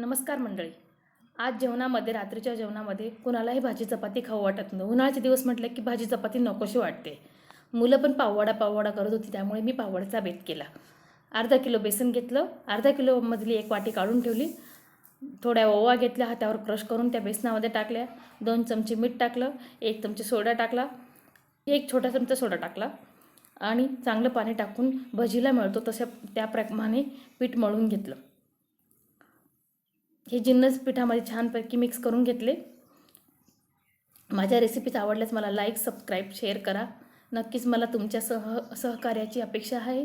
नमस्कार मंडळी. आज जेवणामध्ये रात्रीच्या जेवणामध्ये कुणालाही भाजी चपाती खाऊ वाटत नाही. उन्हाळ्याचे दिवस म्हटलं की भाजी चपाती नकोशी वाटते. मुलं पण पाववाडा पाववाडा करत होती त्यामुळे मी पाववाड्याचा बेत केला. अर्धा किलो बेसन घेतलं. अर्धा किलोमधली एक वाटी काढून ठेवली. थोड्या ओवा घेतल्या हातावर क्रश करून त्या बेसनामध्ये टाकल्या. दोन चमचे मीठ टाकलं. एक चमचे सोडा टाकला. एक छोटा चमचा सोडा टाकला. आणि चांगलं पाणी टाकून भजीला मिळतो तशा त्याप्रमाणे पीठ मळून घेतलं. हे जिन्नस पिठामध्ये छानपैकी मिक्स करून घेतले. माझ्या रेसिपीज आवडल्यास मला लाईक सबस्क्राईब शेअर करा. नक्कीच मला तुमच्या सह सहकार्याची अपेक्षा आहे.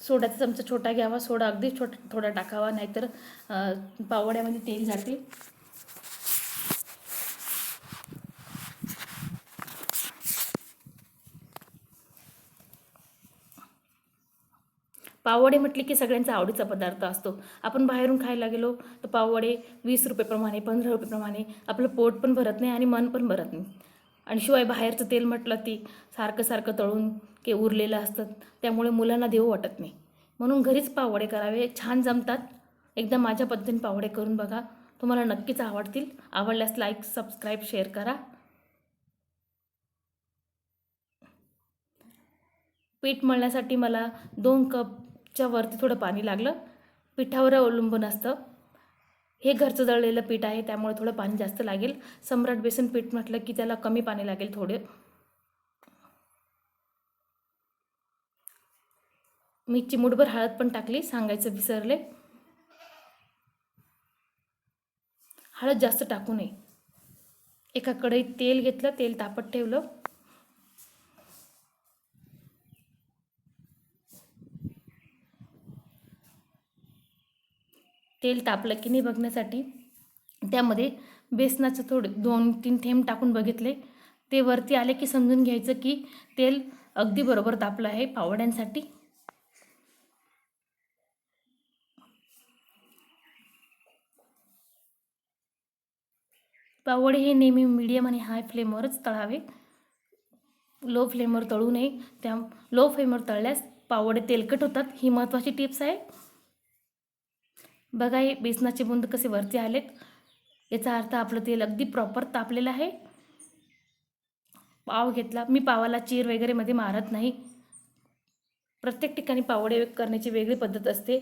सोड्याचा चमचा छोटा घ्यावा सोडा अगदी छोटा थोडा टाकावा नाहीतर पावड्यामध्ये तेल जाते पाववडे म्हटले की सगळ्यांचा आवडीचा पदार्थ असतो. आपण बाहेरून खायला गेलो तर पाववडे वीस रुपयेप्रमाणे पंधरा रुपयेप्रमाणे आपलं पोट पण भरत नाही आणि मन पण भरत नाही. आणि शिवाय बाहेरचं तेल म्हटलं ती सारखं सारखं तळून के उरलेलं असतं. त्यामुळे मुलांना देऊ वाटत नाही. म्हणून घरीच पाववडे करावे. छान जमतात. एकदा माझ्या पद्धतीने पावडे करून बघा. तुम्हाला नक्कीच आवडतील. आवडल्यास लाईक सबस्क्राईब शेअर करा. पीठ मळण्यासाठी मला दोन कप च्या वरती थोडं पाणी लागलं. पिठावर अवलंबून असतं. हे घरचं दळलेलं पीठ आहे त्यामुळे थोडं पाणी जास्त लागेल. सम्राट बेसन पीठ म्हटलं की त्याला कमी पाणी लागेल थोडे. मी चिमूटभर हळद पण टाकली सांगायचं विसरले. हळद जास्त टाकू नये. एका कढईत तेल घेतलं तेल तापत ठेवलं. तेल तापलं की नाही बघण्यासाठी त्यामध्ये बेसनाचं थोडे दोन तीन थेंब टाकून बघितले. ते वरती आले की समजून घ्यायचं की तेल अगदी बरोबर तापलं आहे पावड्यांसाठी. पावडे हे नेहमी मीडियम आणि हाय फ्लेमवरच तळावे. लो फ्लेमवर तळू नये. त्या लो फ्लेमवर तळल्यास पावडे तेलकट होतात. ही महत्त्वाची टिप्स आहे. बघा हे बेसनाचे बुंद कसे वरती आलेत. याचा अर्थ आपलं तेल अगदी प्रॉपर तापलेलं आहे. पाव घेतला. मी पावाला चीर वगैरे मध्ये मारत नाही. प्रत्येक ठिकाणी पावडे करण्याची वेगळी पद्धत असते.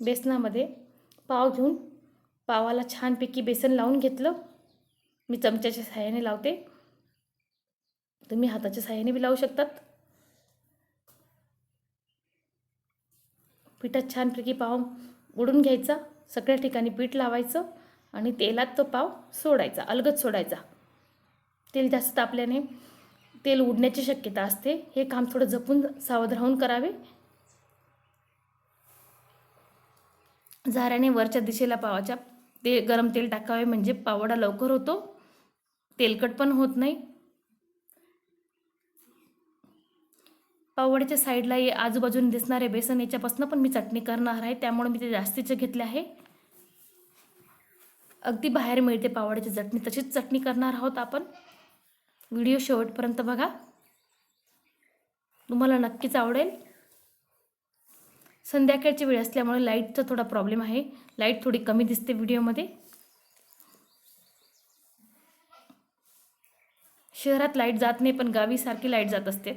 बेसनामध्ये पाव घेऊन पावाला छानपैकी बेसन लावून घेतलं. मी चमच्याच्या सहाय्याने लावते. तुम्ही हाताच्या सहाय्याने बी लावू शकतात. पिठात छानपैकी पाव उडून घ्यायचा सगळ्या ठिकाणी पीठ लावायचं आणि तेलात तो पाव सोडायचा अलगद सोडायचा. तेल जास्त तापल्याने तेल उडण्याची शक्यता असते. हे काम थोडं जपून सावध राहून करावे. झाऱ्याने वरच्या दिशेला पावाच्या ते गरम तेल टाकावे म्हणजे पावडा लवकर होतो. तेलकट पण होत नाही. पावड्याच्या साईडला ये आजूबाजूने दिसणारे बेसन याच्यापासून पण मी चटणी करणार आहे. त्यामुळे मी ते जास्तीचे घेतले आहे. अगदी बाहेर मिळते पावड्याची चटणी. तशीच चटणी करणार आहोत आपण. व्हिडिओ शेवटपर्यंत बघा. तुम्हाला नक्कीच आवडेल. संध्याकाळची वेळ असल्यामुळे लाईटचा थोडा प्रॉब्लेम आहे. लाइट थोडी कमी दिसते व्हिडिओमध्ये. शहरात लाइट जात नाही पण गावी सारखी लाइट जात असते.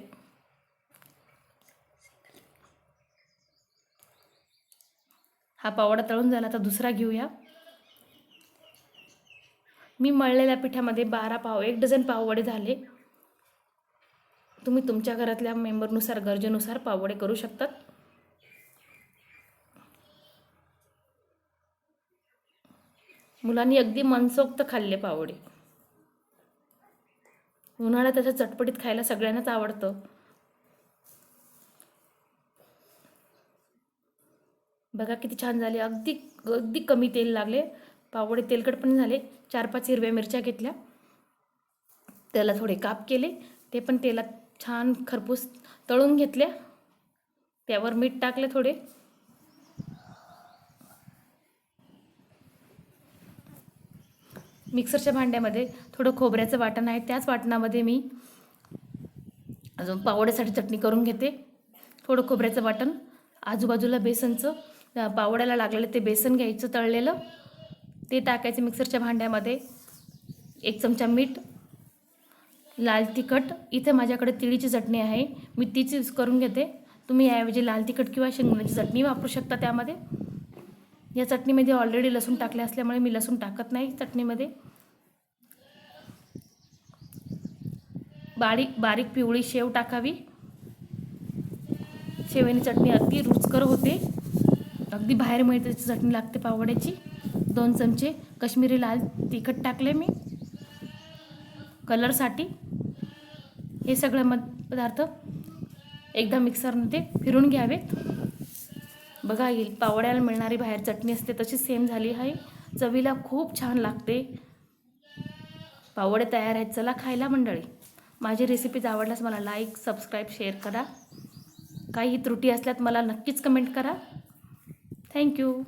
हा पावडा तळून झाला तर दुसरा घेऊया. मी मळलेल्या पिठामध्ये बारा पाव एक डझन पाववडे झाले. तुम्ही तुमच्या घरातल्या मेंबरनुसार गरजेनुसार पाववडे करू शकतात. मुलांनी अगदी मनसोक्त खाल्ले पावडे उन्हाळ्यात त्याच्या चटपटीत खायला सगळ्यांनाच आवडतं. बघा किती छान झाले. अगदी अगदी कमी तेल लागले. पावडे तेलकट पण झाले. चार पाच हिरव्या मिरच्या घेतल्या. त्याला थोडे काप केले. ते पण तेलात छान खरपूस तळून घेतल्या. त्यावर मीठ टाकले थोडे. मिक्सरच्या भांड्यामध्ये थोडं खोबऱ्याचं वाटण आहे. त्याच वाटणामध्ये मी अजून पावड्यासाठी चटणी करून घेते. थोडं खोबऱ्याचं वाटण. आजूबाजूला बेसनचं. अ, पावड्याला लागलेलं ते बेसन घ्यायचं तळलेलं. ते टाकायचं मिक्सरच्या भांड्यामध्ये. एक चमचा मीठ लाल तिखट. इथे माझ्याकडे तिळीची चटणी आहे. मी तीच यूज करून घेते. तुम्ही याऐवजी लाल तिखट किंवा शेंगदाण्याची चटणी वापरू शकता त्यामध्ये. या चटणीमध्ये ऑलरेडी लसूण टाकले असल्यामुळे मी लसूण टाकत नाही चटणीमध्ये. बारीक बारीक पिवळी शेव टाकावी. शेवेनी चटणी अगदी रुचकर होते. अगदी बाहेर मिळते त्याची चटणी लागते पावड्याची दोन चमचे कश्मीरी लाल तिखट टाकले मी. कलरसाठी हे सगळे मद पदार्थ एकदा मिक्सरमध्ये फिरून घ्यावेत बघा येईल पावड्याला मिळणारी बाहेर चटणी असते तशी सेम झाली आहे. चवीला खूप छान लागते. पावडे तयार आहेत चला खायला मंडळी. माझी रेसिपीज आवडल्यास मला लाईक सबस्क्राईब शेअर करा. काही त्रुटी असल्यात मला नक्कीच कमेंट करा. Thank you.